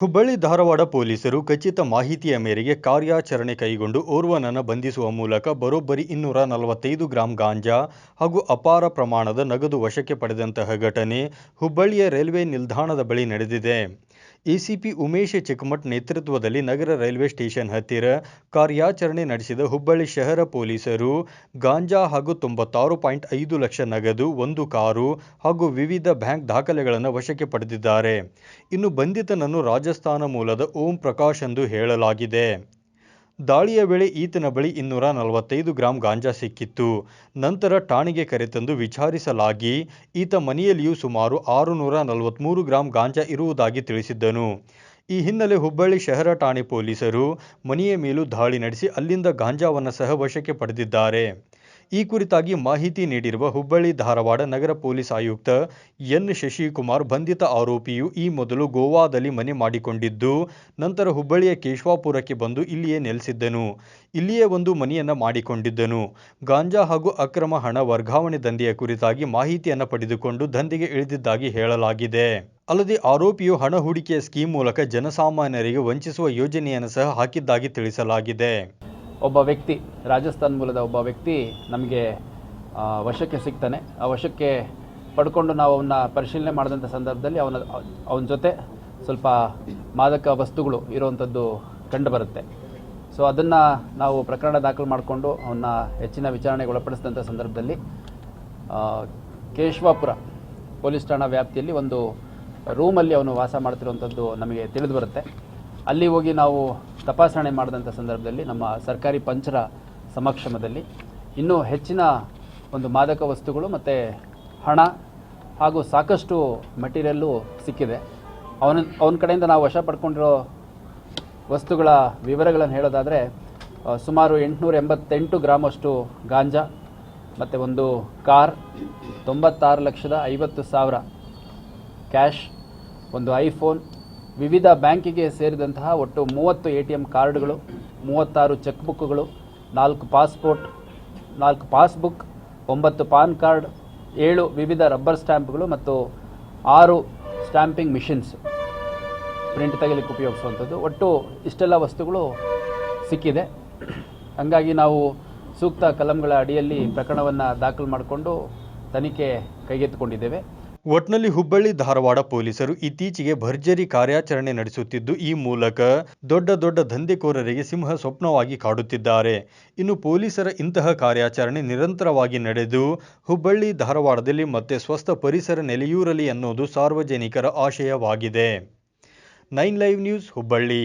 ಹುಬ್ಬಳ್ಳಿ ಧಾರವಾಡ ಪೊಲೀಸರು ಖಚಿತ ಮಾಹಿತಿಯ ಮೇರೆಗೆ ಕಾರ್ಯಾಚರಣೆ ಕೈಗೊಂಡು ಓರ್ವನನ್ನು ಬಂಧಿಸುವ ಮೂಲಕ ಬರೋಬ್ಬರಿ ಇನ್ನೂರ ನಲವತ್ತೈದು ಗ್ರಾಂ ಗಾಂಜಾ ಹಾಗೂ ಅಪಾರ ಪ್ರಮಾಣದ ನಗದು ವಶಕ್ಕೆ ಪಡೆದಂತಹ ಘಟನೆ ಹುಬ್ಬಳ್ಳಿಯ ರೈಲ್ವೆ ನಿಲ್ದಾಣದ ಬಳಿ ನಡೆದಿದೆ. ಎಸಿಪಿ ಉಮೇಶ್ ಚಿಕ್ಕಮಠ್ ನೇತೃತ್ವದಲ್ಲಿ ನಗರ ರೈಲ್ವೆ ಸ್ಟೇಷನ್ ಹತ್ತಿರ ಕಾರ್ಯಾಚರಣೆ ನಡೆಸಿದ ಹುಬ್ಬಳ್ಳಿ ಶಹರ ಪೊಲೀಸರು ಗಾಂಜಾ ಹಾಗೂ ತೊಂಬತ್ತಾರು ಪಾಯಿಂಟ್ ಐದು ಲಕ್ಷ ನಗದು, ಒಂದು ಕಾರು ಹಾಗೂ ವಿವಿಧ ಬ್ಯಾಂಕ್ ದಾಖಲೆಗಳನ್ನು ವಶಕ್ಕೆ ಪಡೆದಿದ್ದಾರೆ. ಇನ್ನು ಬಂಧಿತನನ್ನು ರಾಜಸ್ಥಾನ ಮೂಲದ ಓಂ ಪ್ರಕಾಶ್ ಎಂದು ಹೇಳಲಾಗಿದೆ. ದಾಳಿಯ ವೇಳೆ ಈತನ ಬಳಿ ಇನ್ನೂರ ನಲವತ್ತೈದು ಗ್ರಾಂ ಗಾಂಜಾ ಸಿಕ್ಕಿತ್ತು. ನಂತರ ಠಾಣೆಗೆ ಕರೆತಂದು ವಿಚಾರಿಸಲಾಗಿ ಈತ ಮನೆಯಲ್ಲಿಯೂ ಸುಮಾರು ಆರುನೂರ ನಲವತ್ತ್ಮೂರು ಗ್ರಾಂ ಗಾಂಜಾ ಇರುವುದಾಗಿ ತಿಳಿಸಿದ್ದನು. ಈ ಹಿನ್ನೆಲೆ ಹುಬ್ಬಳ್ಳಿ ಶಹರ ಠಾಣೆ ಪೊಲೀಸರು ಮನೆಯ ಮೇಲೂ ದಾಳಿ ನಡೆಸಿ ಅಲ್ಲಿಂದ ಗಾಂಜಾವನ್ನು ಸಹ ವಶಕ್ಕೆ ಪಡೆದಿದ್ದಾರೆ. ಈ ಕುರಿತಾಗಿ ಮಾಹಿತಿ ನೀಡಿರುವ ಹುಬ್ಬಳ್ಳಿ ಧಾರವಾಡ ನಗರ ಪೊಲೀಸ್ ಆಯುಕ್ತ ಎನ್ ಶಶಿಕುಮಾರ್ ಬಂಧಿತ ಆರೋಪಿಯು ಈ ಮೊದಲು ಗೋವಾದಲ್ಲಿ ಮನೆ ಮಾಡಿಕೊಂಡಿದ್ದು, ನಂತರ ಹುಬ್ಬಳ್ಳಿಯ ಕೇಶವಾಪುರಕ್ಕೆ ಬಂದು ಇಲ್ಲಿಯೇ ನೆಲೆಸಿದ್ದನು. ಇಲ್ಲಿಯೇ ಒಂದು ಮನೆಯನ್ನು ಮಾಡಿಕೊಂಡಿದ್ದನು. ಗಾಂಜಾ ಹಾಗೂ ಅಕ್ರಮ ಹಣ ವರ್ಗಾವಣೆ ದಂಧೆಯ ಕುರಿತಾಗಿ ಮಾಹಿತಿಯನ್ನು ಪಡೆದುಕೊಂಡು ದಂಧೆಗೆ ಇಳಿದಿದ್ದಾಗಿ ಹೇಳಲಾಗಿದೆ. ಅಲ್ಲದೆ ಆರೋಪಿಯು ಹಣ ಹೂಡಿಕೆಯ ಸ್ಕೀಮ್ ಮೂಲಕ ಜನಸಾಮಾನ್ಯರಿಗೆ ವಂಚಿಸುವ ಯೋಜನೆಯನ್ನು ಸಹ ಹಾಕಿದ್ದಾಗಿ ತಿಳಿಸಲಾಗಿದೆ. ಒಬ್ಬ ವ್ಯಕ್ತಿ, ರಾಜಸ್ಥಾನ್ ಮೂಲದ ಒಬ್ಬ ವ್ಯಕ್ತಿ ನಮಗೆ ವಶಕ್ಕೆ ಸಿಗ್ತಾನೆ. ಆ ವಶಕ್ಕೆ ಪಡ್ಕೊಂಡು ನಾವು ಅವನ್ನ ಪರಿಶೀಲನೆ ಮಾಡಿದಂಥ ಸಂದರ್ಭದಲ್ಲಿ ಅವನ ಅವನ ಜೊತೆ ಸ್ವಲ್ಪ ಮಾದಕ ವಸ್ತುಗಳು ಇರುವಂಥದ್ದು ಕಂಡುಬರುತ್ತೆ ಸೊ ಅದನ್ನು ನಾವು ಪ್ರಕರಣ ದಾಖಲು ಮಾಡಿಕೊಂಡು ಅವನ್ನ ಹೆಚ್ಚಿನ ವಿಚಾರಣೆಗೆ ಒಳಪಡಿಸಿದಂಥ ಸಂದರ್ಭದಲ್ಲಿ ಕೇಶವಾಪುರ ಪೊಲೀಸ್ ಠಾಣಾ ವ್ಯಾಪ್ತಿಯಲ್ಲಿ ಒಂದು ರೂಮಲ್ಲಿ ಅವನು ವಾಸ ಮಾಡ್ತಿರುವಂಥದ್ದು ನಮಗೆ ತಿಳಿದು ಬರುತ್ತೆ. ಅಲ್ಲಿ ಹೋಗಿ ನಾವು ತಪಾಸಣೆ ಮಾಡಿದಂಥ ಸಂದರ್ಭದಲ್ಲಿ ನಮ್ಮ ಸರ್ಕಾರಿ ಪಂಚರ ಸಮಕ್ಷಮದಲ್ಲಿ ಇನ್ನೂ ಹೆಚ್ಚಿನ ಒಂದು ಮಾದಕ ವಸ್ತುಗಳು ಮತ್ತು ಹಣ ಹಾಗೂ ಸಾಕಷ್ಟು ಮೆಟೀರಿಯಲ್ಲು ಸಿಕ್ಕಿದೆ. ಅವನ ಅವನ ಕಡೆಯಿಂದ ನಾವು ವಶ ಪಡ್ಕೊಂಡಿರೋ ವಸ್ತುಗಳ ವಿವರಗಳನ್ನು ಹೇಳೋದಾದರೆ ಸುಮಾರು ಎಂಟುನೂರ ಎಂಬತ್ತೆಂಟು ಗ್ರಾಮಷ್ಟು ಗಾಂಜಾ ಮತ್ತು ಒಂದು ಕಾರ್, ತೊಂಬತ್ತಾರು ಲಕ್ಷದ ಐವತ್ತು ಸಾವಿರ ಕ್ಯಾಶ್, ಒಂದು ಐಫೋನ್ ವಿವಿಧ ಬ್ಯಾಂಕಿಗೆ ಸೇರಿದಂತಹ ಒಟ್ಟು ಮೂವತ್ತು ಎ ಟಿ ಎಂ ಕಾರ್ಡ್ಗಳು, ಮೂವತ್ತಾರು ಚೆಕ್ ಬುಕ್ಗಳು, ನಾಲ್ಕು ಪಾಸ್ಪೋರ್ಟ್, ನಾಲ್ಕು ಪಾಸ್ಬುಕ್, ಒಂಬತ್ತು ಪಾನ್ ಕಾರ್ಡ್, ಏಳು ವಿವಿಧ ರಬ್ಬರ್ ಸ್ಟ್ಯಾಂಪ್ಗಳು ಮತ್ತು ಆರು ಸ್ಟ್ಯಾಂಪಿಂಗ್ ಮಿಷಿನ್ಸ್ ಪ್ರಿಂಟ್ ತೆಗಿಲಿಕ್ಕೆ ಉಪಯೋಗಿಸುವಂಥದ್ದು. ಒಟ್ಟು ಇಷ್ಟೆಲ್ಲ ವಸ್ತುಗಳು ಸಿಕ್ಕಿದೆ. ಹಂಗಾಗಿ ನಾವು ಸೂಕ್ತ ಕಲಂಗಳ ಅಡಿಯಲ್ಲಿ ಪ್ರಕರಣವನ್ನು ದಾಖಲು ಮಾಡಿಕೊಂಡು ತನಿಖೆ ಕೈಗೆತ್ತಿಕೊಂಡಿದ್ದೇವೆ. ಒಟ್ನಲ್ಲಿ ಹುಬ್ಬಳ್ಳಿ, ಧಾರವಾಡ ಪೊಲೀಸರು ಇತ್ತೀಚೆಗೆ ಭರ್ಜರಿ ಕಾರ್ಯಾಚರಣೆ ನಡೆಸುತ್ತಿದ್ದು, ಈ ಮೂಲಕ ದೊಡ್ಡ ದೊಡ್ಡ ದಂಧೆಕೋರರಿಗೆ ಸಿಂಹ ಸ್ವಪ್ನವಾಗಿ ಕಾಡುತ್ತಿದ್ದಾರೆ. ಇನ್ನು ಪೊಲೀಸರ ಇಂತಹ ಕಾರ್ಯಾಚರಣೆ ನಿರಂತರವಾಗಿ ನಡೆದು, ಹುಬ್ಬಳ್ಳಿ, ಧಾರವಾಡದಲ್ಲಿ ಮತ್ತೆ ಸ್ವಸ್ಥ ಪರಿಸರ ನೆಲೆಯೂರಲಿ ಅನ್ನೋದು ಸಾರ್ವಜನಿಕರ ಆಶಯವಾಗಿದೆ. Nine live news, Hubballi.